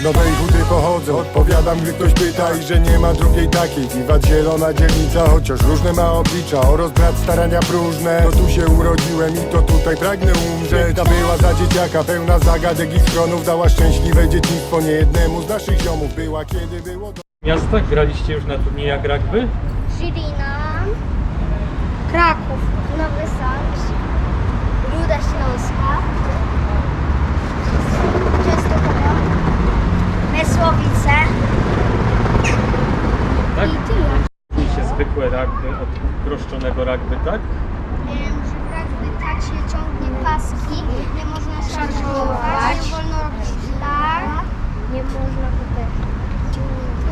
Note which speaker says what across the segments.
Speaker 1: Z nowej huty pochodzę, odpowiadam gdy ktoś pyta I że nie ma drugiej takiej. Wiwat zielona dzielnica, chociaż różne ma oblicza. Oraz brat starania próżne. To tu się urodziłem i to tutaj pragnę umrzeć. Ta była za dzieciaka, pełna zagadek i schronów Dała szczęśliwe dzieciństwo niejednemu z naszych ziomów. Była kiedy było do...
Speaker 2: W miastach graliście już na turniejach rugby?
Speaker 3: Żyrina, Kraków, Nowy Sącz, Ruda Śląska, Częstochowa, Mysłowice
Speaker 2: Tak?
Speaker 3: i tyle.
Speaker 2: Różni się zwykłe rugby od uproszczonego rugby, tak?
Speaker 3: Wiem, że w rugby tak się ciągnie paski, nie można szarżować, nie wolno robić flag, nie można tutaj,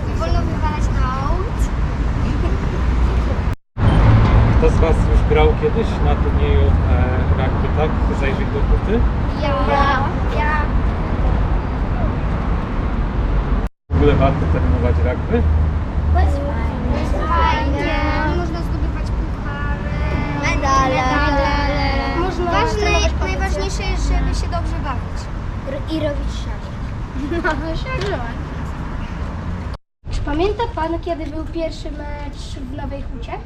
Speaker 3: nie wolno wywalać aut.
Speaker 2: Kto z Was już grał kiedyś na turnieju e, rugby, tak? Zajrzyj do buty.
Speaker 3: Ja, ja, ja.
Speaker 2: W ogóle warto trenować rugby?
Speaker 3: Się dobrze bawić. I robić szarże. No, szarże Czy pamięta Pan, kiedy był pierwszy mecz w Nowej Hucie?
Speaker 2: E,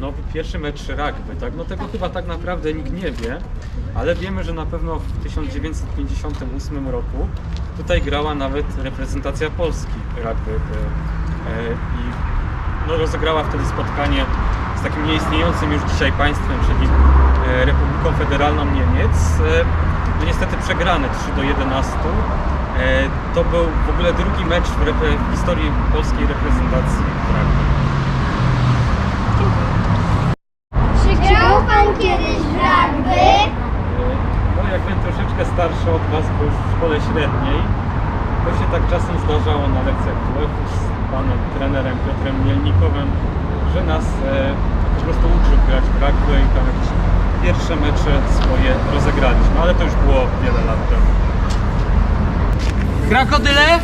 Speaker 2: No, pierwszy mecz rugby, tak? No tego chyba tak naprawdę nikt nie wie, ale wiemy, że na pewno w 1958 roku tutaj grała nawet reprezentacja Polski rugby e, e, i no, rozegrała wtedy spotkanie z takim nieistniejącym już dzisiaj państwem, czyli Republiką Federalną Niemiec. E, No niestety przegrane 3 do 11. E, To był w ogóle drugi mecz w, w historii polskiej reprezentacji w.
Speaker 3: Czy grał Pan kiedyś w rugby?
Speaker 2: No jak byłem troszeczkę starszy od Was, bo już w szkole średniej, to się tak czasem zdarzało na lekcjach WF z panem trenerem Piotrem Mielnikowem, że nas e, po prostu uczył grać w rugby i tam pierwsze mecze swoje rozegraliśmy, ale to już było wiele lat temu.
Speaker 4: Krokodyle?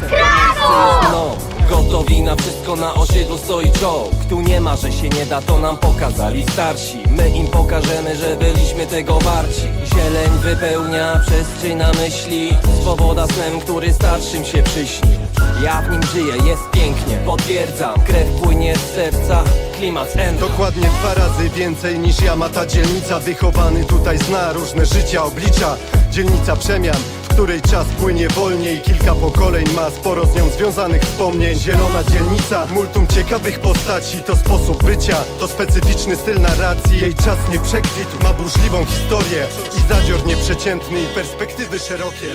Speaker 5: No, gotowi na wszystko na osiedlu stoi czołg. Tu nie ma, że się nie da, to nam pokazali starsi. My im pokażemy, że byliśmy tego warci. Zieleń wypełnia przestrzeń na myśli. Swoboda snem, który starszym się przyśni Ja w nim żyję, jest pięknie, potwierdzam Krew płynie z serca, klimat
Speaker 1: Dokładnie dwa razy więcej niż ja ma ta dzielnica. Wychowany tutaj zna różne życia, oblicza Dzielnica przemian, w której czas płynie wolniej. Kilka pokoleń ma sporo z nią związanych wspomnień. Zielona dzielnica, multum ciekawych postaci. To sposób bycia, to specyficzny styl narracji. Jej czas nie przekwitł, ma burzliwą historię I zadzior nieprzeciętny i perspektywy szerokie